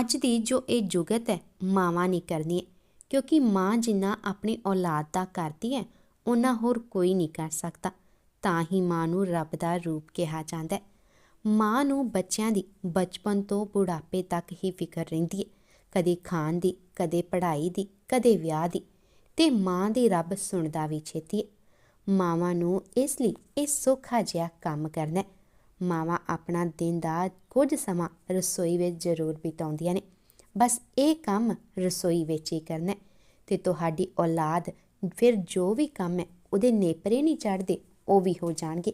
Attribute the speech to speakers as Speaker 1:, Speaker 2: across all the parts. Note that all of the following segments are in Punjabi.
Speaker 1: ਅੱਜ ਦੀ ਜੋ ਇਹ ਜੁਗਤ ਹੈ, ਮਾਵਾਂ ਨਹੀਂ ਕਰਦੀਆਂ ਕਿਉਂਕਿ ਮਾਂ ਜਿੰਨਾ ਆਪਣੀ ਔਲਾਦ ਦਾ ਕਰਦੀ ਹੈ ਉਹਨਾਂ ਹੋਰ ਕੋਈ ਨਹੀਂ ਕਰ ਸਕਦਾ। ਤਾਂ ਹੀ ਮਾਂ ਨੂੰ ਰੱਬ ਦਾ ਰੂਪ ਕਿਹਾ ਜਾਂਦਾ ਹੈ। ਮਾਂ ਨੂੰ ਬੱਚਿਆਂ ਦੀ ਬਚਪਨ ਤੋਂ ਬੁਢਾਪੇ ਤੱਕ ਹੀ ਫਿਕਰ ਰਹਿੰਦੀ ਹੈ। ਕਦੇ ਖਾਣ ਦੀ, ਕਦੇ ਪੜ੍ਹਾਈ ਦੀ, ਕਦੇ ਵਿਆਹ ਦੀ। ਤੇ ਮਾਂ ਦੀ ਰੱਬ ਸੁਣਦਾ ਵੀ ਛੇਤੀ ਹੈ। ਮਾਵਾਂ ਨੂੰ ਇਸ ਲਈ ਇਹ ਸੌਖਾ ਜਿਹਾ ਕੰਮ ਕਰਨਾ ਮਾਵਾਂ ਆਪਣਾ ਦਿਨ ਦਾ ਕੁਝ ਸਮਾਂ ਰਸੋਈ ਵਿੱਚ ਜ਼ਰੂਰ ਬਿਤਾਉਂਦੀਆਂ ਨੇ। ਬਸ ਇਹ ਕੰਮ ਰਸੋਈ ਵਿੱਚ ਹੀ ਕਰਨਾ ਹੈ ਤੇ ਤੁਹਾਡੀ ਔਲਾਦ ਫਿਰ ਜੋ ਵੀ ਕੰਮ ਹੈ ਉਹਦੇ ਨੇਪਰੇ ਨਹੀਂ ਚੜਦੇ ਉਹ ਵੀ ਹੋ ਜਾਣਗੇ।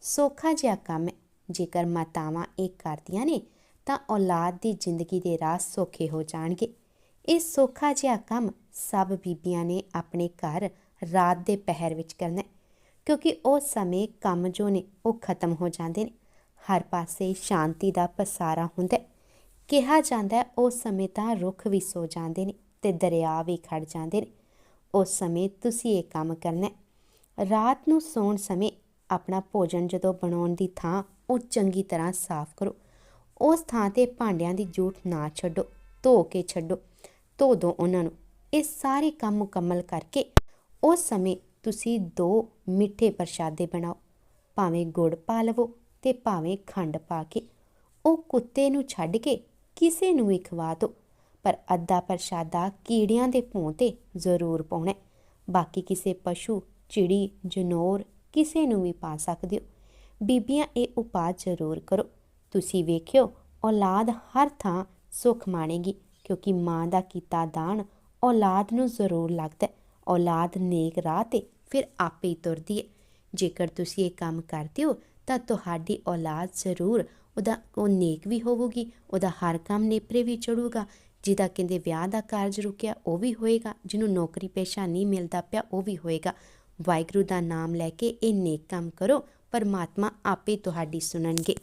Speaker 1: ਸੌਖਾ ਜਿਹਾ ਕੰਮ ਹੈ, ਜੇਕਰ ਮਾਤਾਵਾਂ ਇਹ ਕਰਦੀਆਂ ਨੇ, ਤਾਂ ਔਲਾਦ ਦੀ ਜ਼ਿੰਦਗੀ ਦੇ ਰਾਹ ਸੌਖੇ ਹੋ ਜਾਣਗੇ। ਇਹ ਸੌਖਾ ਜਿਹਾ ਕੰਮ ਸਭ ਬੀਬੀਆਂ ਨੇ ਆਪਣੇ ਘਰ ਰਾਤ ਦੇ ਪਹਿਰ ਵਿੱਚ ਕਰਨਾ ਕਿਉਂਕਿ ਉਸ ਸਮੇਂ ਕੰਮ ਜੋ ਨੇ ਉਹ ਖਤਮ ਹੋ ਜਾਂਦੇ ਨੇ। ਹਰ ਪਾਸੇ ਸ਼ਾਂਤੀ ਦਾ ਪਸਾਰਾ ਹੁੰਦਾ ਕਿਹਾ ਜਾਂਦਾ ਉਸ ਸਮੇਂ ਤਾਂ ਰੁੱਖ ਵੀ ਸੋ ਜਾਂਦੇ ਨੇ ਤੇ ਦਰਿਆ ਵੀ ਖੜ ਜਾਂਦੇ ਨੇ। ਉਸ ਸਮੇਂ ਤੁਸੀਂ ਇਹ ਕੰਮ ਕਰਨਾ ਰਾਤ ਨੂੰ ਸੌਣ ਸਮੇਂ ਆਪਣਾ ਭੋਜਨ ਜਦੋਂ ਬਣਾਉਣ ਦੀ ਥਾਂ ਉਹ ਚੰਗੀ ਤਰ੍ਹਾਂ ਸਾਫ਼ ਕਰੋ। ਉਸ ਥਾਂ ਤੇ ਭਾਂਡਿਆਂ ਦੀ ਜੂਠ ਨਾ ਛੱਡੋ, ਧੋ ਕੇ ਛੱਡੋ, ਧੋ ਦੋ ਉਹਨਾਂ ਨੂੰ। ਇਹ ਸਾਰੇ ਕੰਮ ਮੁਕੰਮਲ ਕਰਕੇ ਉਸ ਸਮੇਂ ਤੁਸੀਂ ਦੋ ਮਿੱਠੇ ਪ੍ਰਸ਼ਾਦੇ ਬਣਾਓ, ਭਾਵੇਂ ਗੁੜ ਪਾ ਲਵੋ ਤੇ ਭਾਵੇਂ ਖੰਡ ਪਾ ਕੇ ਉਹ ਕੁੱਤੇ ਨੂੰ ਛੱਡ ਕੇ ਕਿਸੇ ਨੂੰ ਵੀ ਖਵਾ ਦਿਓ ਪਰ ਅੱਧਾ ਪ੍ਰਸ਼ਾਦਾ ਕੀੜਿਆਂ ਦੇ ਭੋਂ ਤੇ ਜ਼ਰੂਰ ਪਾਉਣਾ ਬਾਕੀ ਕਿਸੇ ਪਸ਼ੂ, ਚਿੜੀ, ਜਨੌਰ ਕਿਸੇ ਨੂੰ ਵੀ ਪਾ ਸਕਦੇ ਹੋ। ਬੀਬੀਆਂ, ਇਹ ਉਪਾਅ ਜ਼ਰੂਰ ਕਰੋ। ਤੁਸੀਂ ਵੇਖਿਓ, ਔਲਾਦ ਹਰ ਥਾਂ ਸੁਖ ਮਾਣੇਗੀ, ਕਿਉਂਕਿ ਮਾਂ ਦਾ ਕੀਤਾ ਦਾਨ ਔਲਾਦ ਨੂੰ ਜ਼ਰੂਰ ਲੱਗਦਾ ਔਲਾਦ ਨੇਕ ਰਾਹ ਤੇ ਫਿਰ ਆਪੇ ਹੀ ਤੁਰਦੀ ਹੈ। ਜੇਕਰ ਤੁਸੀਂ ਇਹ ਕੰਮ ਕਰਦੇ ਹੋ ਤਾਂ ਤੁਹਾਡੀ ਔਲਾਦ ਜ਼ਰੂਰ ਉਹਦਾ, ਉਹ ਨੇਕ ਵੀ ਹੋਵੇਗੀ ਉਹਦਾ ਹਰ ਕੰਮ ਨੇਪਰੇ ਵੀ ਚੜੂਗਾ। ਜਿਹਦਾ ਕਹਿੰਦੇ ਵਿਆਹ ਦਾ ਕਾਰਜ ਰੁਕਿਆ, ਉਹ ਵੀ ਹੋਏਗਾ। ਜਿਹਨੂੰ ਨੌਕਰੀ ਪੇਸ਼ਾ ਨਹੀਂ ਮਿਲਦਾ ਪਿਆ, ਉਹ ਵੀ ਹੋਏਗਾ। ਵਾਹਿਗੁਰੂ ਦਾ ਨਾਮ ਲੈ ਕੇ ਇਹ ਨੇਕ ਕੰਮ ਕਰੋ, ਪਰਮਾਤਮਾ ਆਪੇ ਤੁਹਾਡੀ ਸੁਣਨਗੇ।